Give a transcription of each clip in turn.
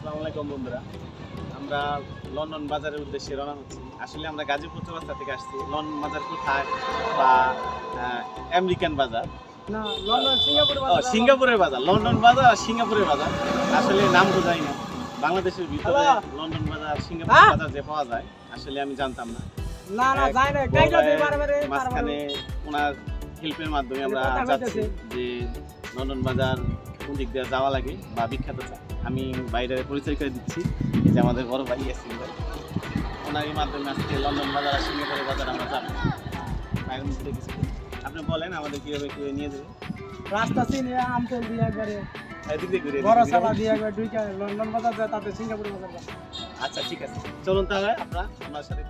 আসসালামু আলাইকুম বন্ধুরা। আমরা লন্ডন বাজারের উদ্দেশ্যে রওনা হচ্ছি। আসলে আমরা গাজীপুর চৌরাস্তা থেকে আসছি। লন্ডন বাজার কোথায় বা আমেরিকান বাজার? লন্ডন সিঙ্গাপুরের বাজার। লন্ডন বাজার আর সিঙ্গাপুরের বাজার। আসলে নাম বোঝাই না। বাংলাদেশের ভিতরে লন্ডন বাজার সিঙ্গাপুর হ্যাঁ? বাজার যে পাওয়া যায় আসলে আমি জানতাম না। মাঝখানে ওনার হেল্পের মাধ্যমে আমরা যাচ্ছি যে লন্ডন বাজার কোন দিক দিয়ে যাওয়া লাগে বা বিখ্যাত চা। আমি বাইরে পরিচয় করে দিচ্ছি এই যে আমাদের বড় ভাই ইয়াসিন ভাই। ওনার এই মাধ্যমে আজকে লন্ডন বাজার আর সিঙ্গাপুরের বাজার আমরা যাব। কিছু আপনি বলেন আমাদের কীভাবে কীভাবে নিয়ে যাবে? রাস্তা চিনি আমতল দিয়ে একবারে এদিক ঘুরে বড় সালা দিয়ে একবার দুইটা লন্ডন বাজার যায় তাতে সিঙ্গাপুর বাজার আচ্ছা ঠিক আছে। চলুন তাহলে আমরা আপনার সাথে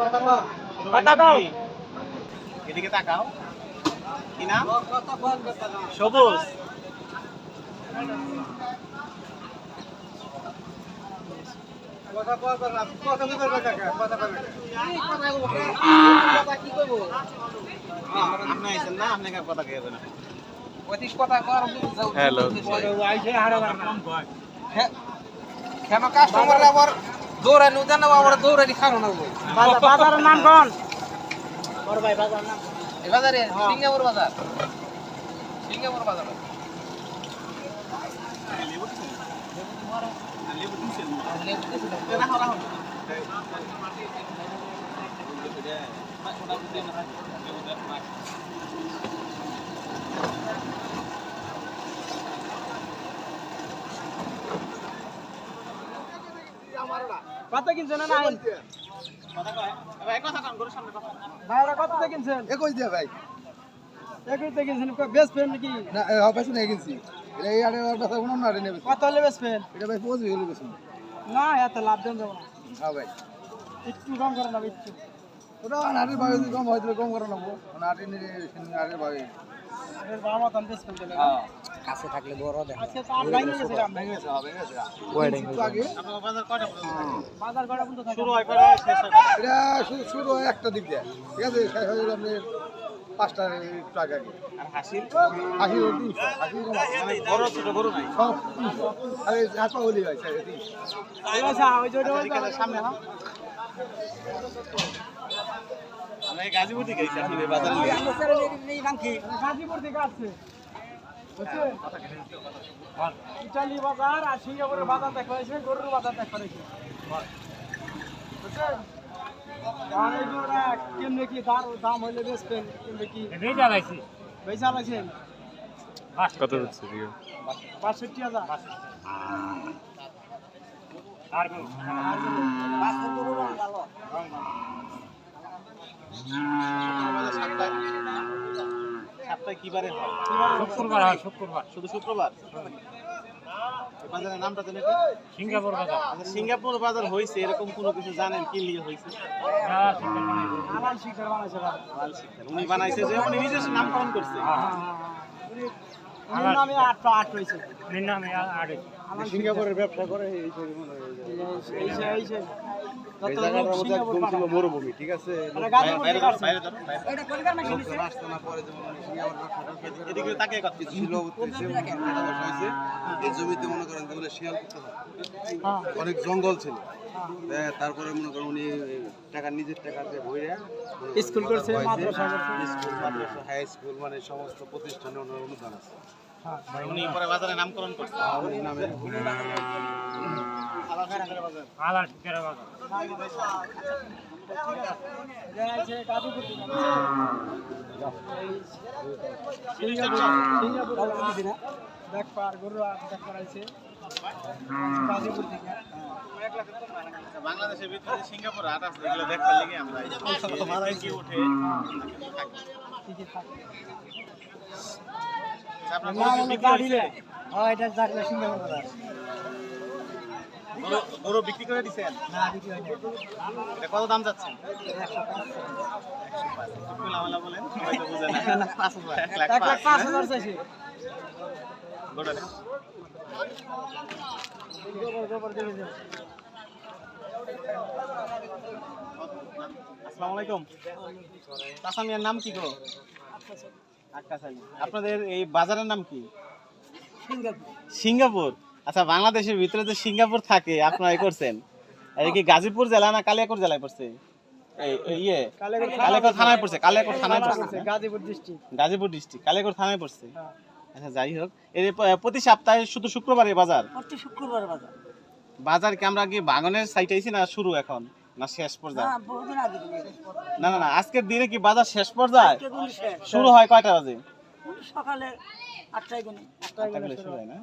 কথা দাও। এদিকে তাকাও। কি নাম? সবুজ। আপনি আইছেন না আপনাকে আর কথা কে না হ্যালো। আইছে কেন কাস্টমার আবার দৌড়ানি উদান আবার দৌড়ানি খানো না বাজারের নাম কোন? বড় ভাই বাজার নাম। বাজারে? সিঙ্গাপুর বাজার। সিঙ্গাপুর বাজার। কত কিনছো না না কথা কয় ভাই কথা কন গরুর সামনে কথা ভাই ওরা কত দিয়ে কিনছেন? একুশ দিয়ে ভাই। একুশ দিয়ে কিনছেন বেস্ট ফ্রেন্ড নাকি? না পেছনে কিনছি। এটা এই আটে কথা কোনো না নেবে কত হলে বেস্ট ফ্রেন্ড এটা ভাই পৌঁছে গেলে বেশি না এত লাভ দেন যাব না। হ্যাঁ ভাই। একটু কম করে না একটু। ওটা ভাবে যদি কম হয়তো কম করে নেব। নাটের ভাবে এর বাবা মাতান বেস্ট ফ্রেন্ড কাছে থাকলে বড় দেখ থাকে? শুরু হয় একটা দিক দিয়ে। ঠিক আছে শেষ হয়ে গেল আপনি পাঁচটা বড় ছোট নাই? সব আরে হাত পা ভাই আচ্ছা আচ্ছা, ঠিক আছে, সামনে হ্যাঁ? গাজীপুর থেকে। গাজীপুর থেকে আসছে। ইটালি বাজার আর সিঙ্গাপুরের বাজার দেখা হয়েছে গরুর বাজার দেখা হয়েছে। কেমনে কি দাম দাম হইলে বেচবেন কেমনে কি? বেচা লাগছেন কত হচ্ছে বাষট্টি হাজার। সপ্তাহে কি বারে হয়? শুক্রবার হয় শুক্রবার। শুধু শুক্রবার? বাজারের নামটা জানেন সিঙ্গাপুর বাজার। আচ্ছা, সিঙ্গাপুর বাজার হয়েছে এরকম কোনো কিছু জানেন কি লিগে হয়েছে। উনি বানাইছে যে উনি নিজের নামকরণ করছে। আট আট হয়েছে। সিঙ্গাপুরের ব্যবসা করে এই মরুভূমি ঠিক আছে? এই জমিতে মনে করেন শিয়াল হয়। হ্যাঁ। অনেক জঙ্গল ছিল। হ্যাঁ, তারপরে মনে করেন উনি টাকা নিজের টাকা দিয়ে স্কুল করছে, মাদ্রাসা স্কুল মাদ্রাসা হাই স্কুল মানে সমস্ত প্রতিষ্ঠানে ওনার অনুদান আছে। হ্যাঁ। উনি পরে বাজারে নামকরণ করছে। উনি নামে আলাল শিখরের বাজার। দেখ পার গরু দেখ করাইছে গাজীপুর থেকে বাংলাদেশের ভিতরে সিঙ্গাপুর হাট আছে এগুলো দেখতে লেগে আমরা। কি উঠে আপনার হ্যাঁ এটা দাঁড়িয়ে সিঙ্গাপুর গরু- বিক্রি করে দিছেন? না বিক্রি হয়নি এটা কত দাম যাচ্ছে একশো পাঁচ বলেন সবাই তো বোঝে না। এক লাখ পাঁচ? হাজার। চাইছে। আসসালামু আলাইকুম। চাচা মিয়ার নাম কি গো? আক্কাস আলী আপনাদের এই বাজারের নাম কি? সিঙ্গাপুর। সিঙ্গাপুর। আচ্ছা বাংলাদেশের ভিতরে যে সিঙ্গাপুর থাকে আপনারা এই করছেন? এটা কি গাজীপুর জেলা না কালিয়াকোট জেলায় পড়ছে? এই এই ইয়ে? কালিয়াকোট থানায় পড়ছে। কালিয়াকোট থানায় পড়ছে। পড়ছে, গাজীপুর ডিস্ট্রিক্ট গাজীপুর ডিস্ট্রিক্ট কালিয়াকোট থানায় পড়ছে। হ্যাঁ। আচ্ছা যাই হোক। এই প্রতি সপ্তাহে শুধু শুক্রবারে বাজার? প্রতি শুক্রবার বাজার। বাজার কি আমরা কি বাগানের সাইটে আইছি না শুরু এখন? না শেষ পর্যায়ে? না না না আজকের দিনে কি বাজার শেষ পর্যায়ে? শুরু হয় কয়টা বাজে? সকালে আটটায় শুরু হয় না?